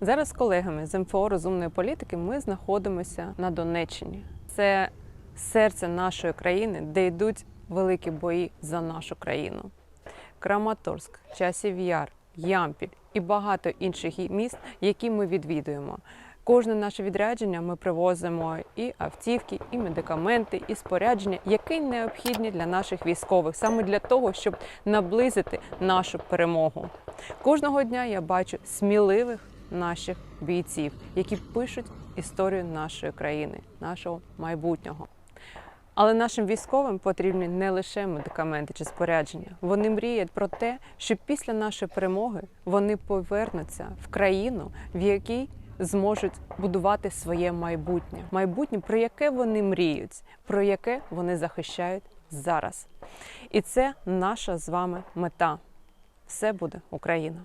Зараз з колегами з МФО розумної політики ми знаходимося на Донеччині. Це серце нашої країни, де йдуть великі бої за нашу країну. Краматорськ, Часів Яр, Ямпіль і багато інших міст, які ми відвідуємо. Кожне наше відрядження ми привозимо і автівки, і медикаменти, і спорядження, які необхідні для наших військових, саме для того, щоб наблизити нашу перемогу. Кожного дня я бачу сміливих наших бійців, які пишуть історію нашої країни, нашого майбутнього. Але нашим військовим потрібні не лише медикаменти чи спорядження. Вони мріють про те, що після нашої перемоги вони повернуться в країну, в якій зможуть будувати своє майбутнє. Майбутнє, про яке вони мріють, про яке вони захищають зараз. І це наша з вами мета. Все буде Україна.